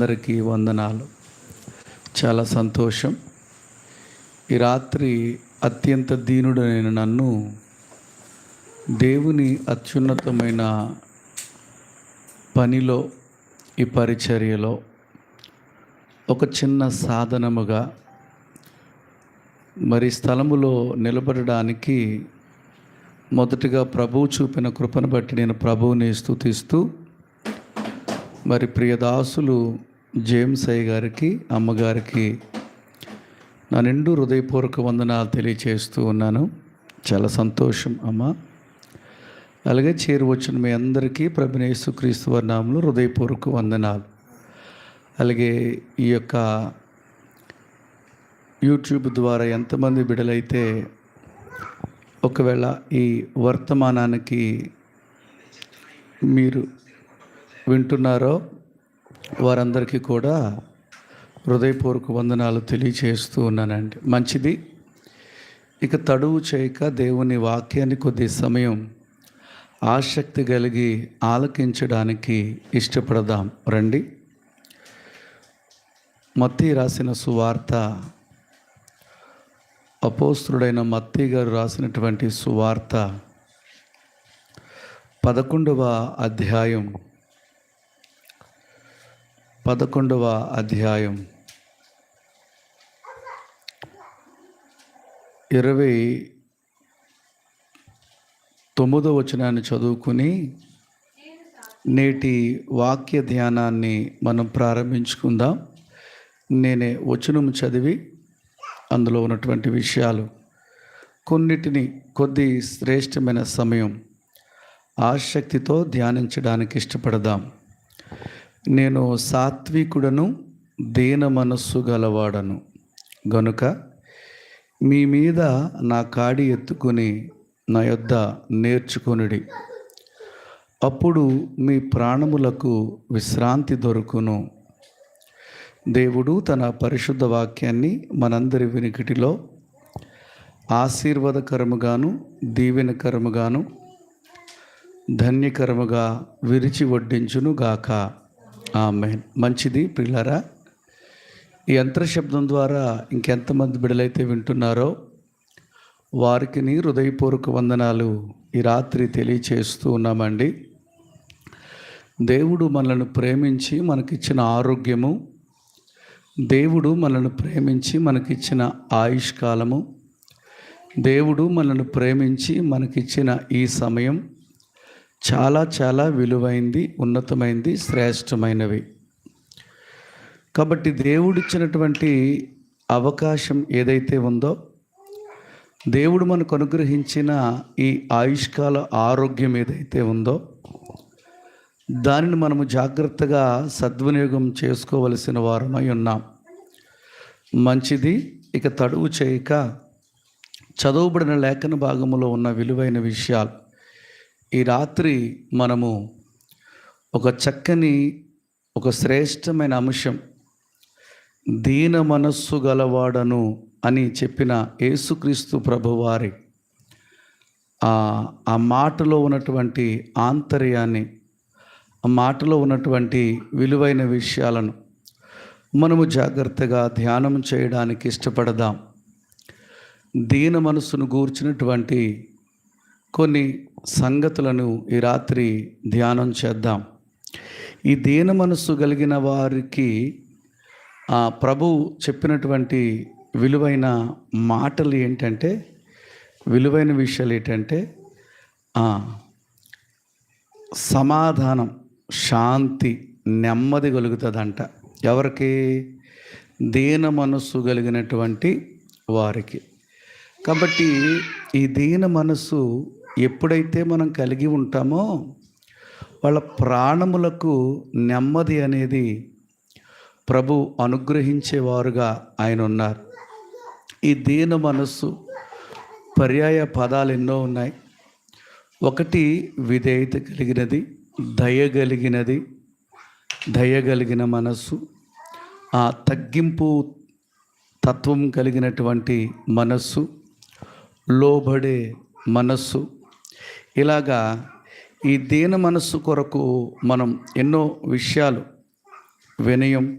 అందరికీ వందనాలు. చాలా సంతోషం. ఈ రాత్రి అత్యంత దీనుడైన నన్ను దేవుని అత్యున్నతమైన పనిలో ఈ పరిచర్యలో ఒక చిన్న సాధనముగా మరి స్థలములో నిలబడడానికి మొదటిగా ప్రభువు చూపిన కృపను బట్టి నేను ప్రభువుని స్థుతిస్తూ మరి ప్రియదాసులు జేమ్స్ అయ్య గారికి అమ్మగారికి నా నిండు హృదయపూర్వక వందనాలు తెలియచేస్తూ ఉన్నాను. చాలా సంతోషం అమ్మ. అలాగే చేరువచ్చిన మీ అందరికీ ప్రభునేసు క్రీస్తు వారి నామంలో హృదయపూర్వక వందనాలు. అలాగే ఈ యొక్క యూట్యూబ్ ద్వారా ఎంతమంది బిడలైతే ఒకవేళ ఈ వర్తమానానికి మీరు వింటున్నారో వారందరికీ కూడా హృదయపూర్వక వందనాలు తెలియచేస్తూ ఉన్నానండి. మంచిది. ఇక తడువు చేయక దేవుని వాక్యాన్ని కొద్ది సమయం ఆసక్తి కలిగి ఆలకించడానికి ఇష్టపడదాం. రండి. మత్తి రాసిన సువార్త అపోస్తుడైన మత్తి గారు రాసినటువంటి సువార్త పదకొండవ అధ్యాయం పదకొండవ అధ్యాయం. ఇరవై తొమ్మిదో వచనాన్ని చదువుకుని నేటి వాక్య ధ్యానాన్ని మనం ప్రారంభించుకుందాం. నేనే వచనం చదివి అందులో ఉన్నటువంటి విషయాలు. కొన్నిటిని కొద్ది శ్రేష్టమైన సమయం ఆసక్తితో ధ్యానించడానికి ఇష్టపడదాం. నేను సాత్వికుడను దీన మనస్సు గలవాడను. గనుక మీ మీద నా కాడి ఎత్తుకొని నా యొద్ద నేర్చుకొనుడి. అప్పుడు మీ ప్రాణములకు విశ్రాంతి దొరుకును. దేవుడు తన పరిశుద్ధ వాక్యాన్ని మనందరి వినికిటిలో ఆశీర్వాదకరముగాను దీవెనకరముగాను ధన్యకరముగా విరిచి వడ్డించునుగాక. మంచిది పిల్లరా ఈ యంత్రశబ్దం ద్వారా ఇంకెంతమంది బిడలైతే వింటున్నారో వారికి హృదయపూర్వక వందనాలు ఈ రాత్రి తెలియచేస్తూ ఉన్నామండి. దేవుడు మనల్ని ప్రేమించి మనకిచ్చిన ఆరోగ్యము దేవుడు మనల్ని ప్రేమించి మనకిచ్చిన ఆయుష్కాలము దేవుడు మనల్ని ప్రేమించి మనకిచ్చిన ఈ సమయం చాలా చాలా విలువైంది ఉన్నతమైంది శ్రేష్టమైనవి. కాబట్టి దేవుడిచ్చినటువంటి అవకాశం ఏదైతే ఉందో దేవుడు మనకు అనుగ్రహించిన ఈ ఆయుష్కాల ఆరోగ్యం ఏదైతే ఉందో దానిని మనము జాగ్రత్తగా సద్వినియోగం చేసుకోవలసిన వారమై ఉన్నాం. మంచిది ఇక తడువు చేయక చదువుబడిన లేఖన భాగంలో ఉన్న విలువైన విషయాలు ఈ రాత్రి మనము ఒక చక్కని ఒక శ్రేష్టమైన అంశం దీన మనస్సు గలవాడను అని చెప్పిన యేసుక్రీస్తు ప్రభువారి ఆ మాటలో ఉన్నటువంటి ఆంతర్యాన్ని ఆ మాటలో ఉన్నటువంటి విలువైన విషయాలను మనము జాగ్రత్తగా ధ్యానం చేయడానికి ఇష్టపడదాం. దీన మనస్సును గూర్చినటువంటి కొన్ని సంగతులను ఈ రాత్రి ధ్యానం చేద్దాం. ఈ దీన మనస్సు కలిగిన వారికి ఆ ప్రభు చెప్పినటువంటి విలువైన మాటలు ఏంటంటే విలువైన విషయాలు ఏంటంటే సమాధానం శాంతి నెమ్మది కలుగుతుందంట. ఎవరికి? దీన మనస్సు కలిగినటువంటి వారికి. కాబట్టి ఈ దీన మనస్సు ఎప్పుడైతే మనం కలిగి ఉంటామో వాళ్ళ ప్రాణములకు నెమ్మది అనేది ప్రభు అనుగ్రహించేవారుగా ఆయన ఉన్నారు. ఈ దీన మనస్సు పర్యాయ పదాలు ఎన్నో ఉన్నాయి. ఒకటి విధేయత కలిగినది దయ కలిగినది దయగలిగిన మనస్సు ఆ తగ్గింపు తత్వం కలిగినటువంటి మనస్సు లోబడే మనస్సు ఇలాగా ఈ దీన మనస్సు కొరకు మనం ఎన్నో విషయాలు వినయం